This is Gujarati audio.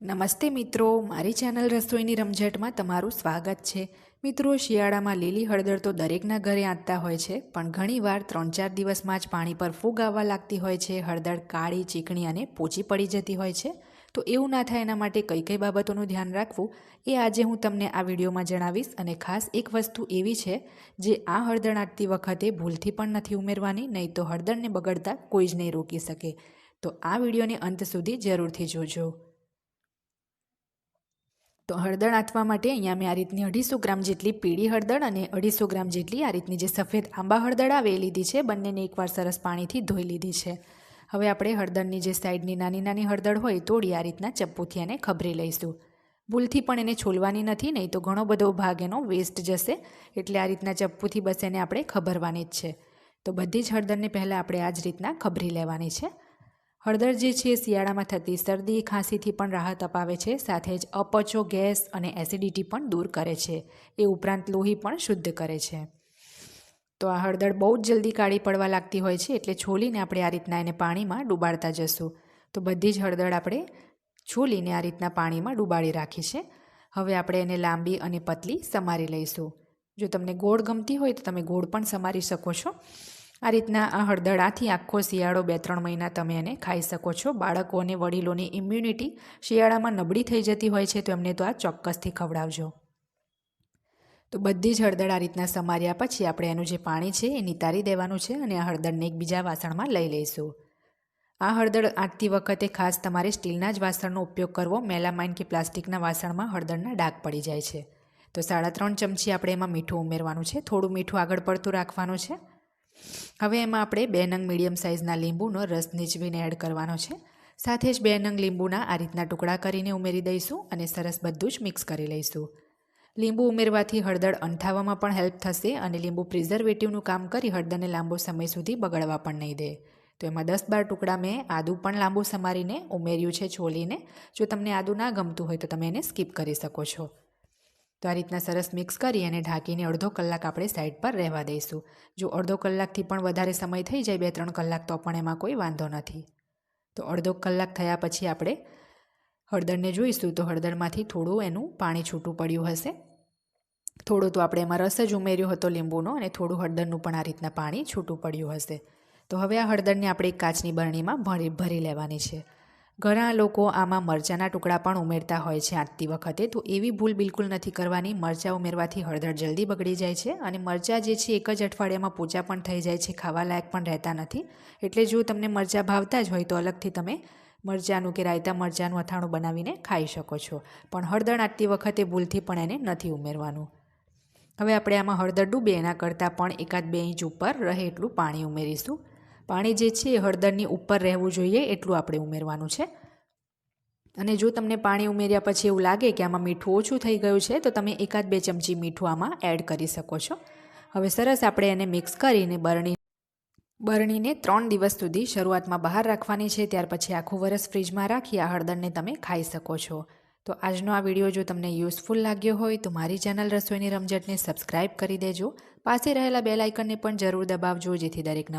નમસ્તે મિત્રો, મારી ચેનલ રસોઈની રમઝટમાં તમારું સ્વાગત છે. મિત્રો, શિયાળામાં લીલી હળદર તો દરેકના ઘરે આંતતા હોય છે, પણ ઘણીવાર ત્રણ ચાર દિવસમાં જ પાણી પર ફૂગ આવવા લાગતી હોય છે, હળદર કાળી, ચીકણી અને પોચી પડી જતી હોય છે. તો એવું ના થાય એના માટે કઈ કઈ બાબતોનું ધ્યાન રાખવું, એ આજે હું તમને આ વિડીયોમાં જણાવીશ. અને ખાસ એક વસ્તુ એવી છે, જે આ હળદર આંટતી વખતે ભૂલથી પણ નથી ઉમેરવાની, નહીં તો હળદરને બગડતા કોઈ જ નહીં રોકી શકે. તો આ વિડીયોને અંત સુધી જરૂરથી જોજો. તો હળદર આંથવા માટે અહીંયા મેં આ રીતની અઢીસો ગ્રામ જેટલી પીળી હળદર અને અઢીસો ગ્રામ જેટલી આ રીતની જે સફેદ આંબા હળદર આવે એ લીધી છે. બંનેને એકવાર સરસ પાણીથી ધોઈ લીધી છે. હવે આપણે હળદરની જે સાઈડની નાની નાની હળદર હોય તોડી આ રીતના ચપ્પુથી એને ખભરી લઈશું. ભૂલથી પણ એને છોલવાની નથી, નહીં તો ઘણો બધો ભાગ એનો વેસ્ટ જશે. એટલે આ રીતના ચપ્પુથી બસ એને આપણે ખભરવાની જ છે. તો બધી જ હળદરને પહેલાં આપણે આ જ રીતના ખભરી લેવાની છે. હળદર જે છે શિયાળામાં થતી શરદી, ખાંસીથી પણ રાહત અપાવે છે, સાથે જ અપચો, ગેસ અને એસિડિટી પણ દૂર કરે છે. એ ઉપરાંત લોહી પણ શુદ્ધ કરે છે. તો આ હળદર બહુ જ જલ્દી કાળી પડવા લાગતી હોય છે, એટલે છોલીને આપણે આ રીતના એને પાણીમાં ડૂબાડતા જશું. તો બધી જ હળદર આપણે છોલીને આ રીતના પાણીમાં ડૂબાડી રાખી છે. હવે આપણે એને લાંબી અને પતલી સમારી લઈશું. જો તમને ગોળ ગમતી હોય તો તમે ગોળ પણ સમારી શકો છો. આ રીતના આ હળદળાથી આખો શિયાળો બે ત્રણ મહિના તમે એને ખાઈ શકો છો. બાળકો અને વડીલોની ઇમ્યુનિટી શિયાળામાં નબળી થઈ જતી હોય છે, તો એમને તો આ ચોક્કસથી ખવડાવજો. તો બધી જ હળદર આ રીતના સમાર્યા પછી આપણે એનું જે પાણી છે, એ નિતારી દેવાનું છે અને આ હળદરને એક બીજા વાસણમાં લઈ લઈશું. આ હળદર આંટતી વખતે ખાસ તમારે સ્ટીલના જ વાસણનો ઉપયોગ કરવો, મેલામાઇન કે પ્લાસ્ટિકના વાસણમાં હળદરના ડાઘ પડી જાય છે. તો સાડા ત્રણ ચમચી આપણે એમાં મીઠું ઉમેરવાનું છે. થોડું મીઠું આગળ પડતું રાખવાનું છે. હવે એમાં આપણે બે નંગ મીડિયમ સાઇઝના લીંબુનો રસ નીચવીને એડ કરવાનો છે. સાથે જ બે નંગ લીંબુના આ રીતના ટુકડા કરીને ઉમેરી દઈશું અને સરસ બધું જ મિક્સ કરી લઈશું. લીંબુ ઉમેરવાથી હળદર અંથાવામાં પણ હેલ્પ થશે અને લીંબુ પ્રિઝર્વેટિવનું કામ કરી હળદરને લાંબો સમય સુધી બગડવા પણ નહીં દે. તો એમાં દસ બાર ટુકડા મેં આદું પણ લાંબુ સમારીને ઉમેર્યું છે છોલીને. જો તમને આદું ના ગમતું હોય તો તમે એને સ્કીપ કરી શકો છો. તો આ રીતના સરસ મિક્સ કરી અને ઢાંકીને અડધો કલાક આપણે સાઈડ પર રહેવા દઈશું. જો અડધો કલાકથી પણ વધારે સમય થઈ જાય, બે ત્રણ કલાક તો પણ એમાં કોઈ વાંધો નથી. તો અડધો કલાક થયા પછી આપણે હળદરને જોઈશું તો હળદરમાંથી થોડું એનું પાણી છૂટું પડ્યું હશે. થોડું તો આપણે એમાં રસ જ ઉમેર્યો હતો લીંબુનો અને થોડું હળદરનું પણ આ રીતના પાણી છૂટું પડ્યું હશે. તો હવે આ હળદરને આપણે એક કાચની બરણીમાં ભરી ભરી લેવાની છે. ઘણા લોકો આમાં મરચાંના ટુકડા પણ ઉમેરતા હોય છે આંટતી વખતે, તો એવી ભૂલ બિલકુલ નથી કરવાની. મરચાં ઉમેરવાથી હળદર જલ્દી બગડી જાય છે અને મરચાં જે છે એક જ અઠવાડિયામાં પૂજા પણ થઈ જાય છે, ખાવા લાયક પણ રહેતા નથી. એટલે જો તમને મરચાં ભાવતા જ હોય તો અલગથી તમે મરચાંનું કે રાયતા મરચાંનું અથાણું બનાવીને ખાઈ શકો છો. પણ હળદર આંટતી વખતે ભૂલથી પણ એને નથી ઉમેરવાનું. હવે આપણે આમાં હળદર ડૂબે એના કરતાં પણ એકાદ બે ઇંચ ઉપર રહે એટલું પાણી ઉમેરીશું. પાણી જે છે એ હળદરની ઉપર રહેવું જોઈએ એટલું આપણે ઉમેરવાનું છે. અને જો તમને પાણી ઉમેર્યા પછી એવું લાગે કે આમાં મીઠું ઓછું થઈ ગયું છે, તો તમે એકાદ બે ચમચી મીઠું આમાં એડ કરી શકો છો. હવે સરસ આપણે એને મિક્સ કરીને બરણી બરણીને ત્રણ દિવસ સુધી શરૂઆતમાં બહાર રાખવાની છે, ત્યાર પછી આખું વરસ ફ્રીજમાં રાખી આ હળદરને તમે ખાઈ શકો છો. તો આજનો આ વીડિયો જો તમને યુઝફુલ લાગ્યો હોય, તો મારી ચેનલ રસોઈની રમઝટને સબસ્ક્રાઇબ કરી દેજો. પાસે રહેલા બેલ આઇકનને પણ જરૂર દબાવજો, જેથી દરેક નવા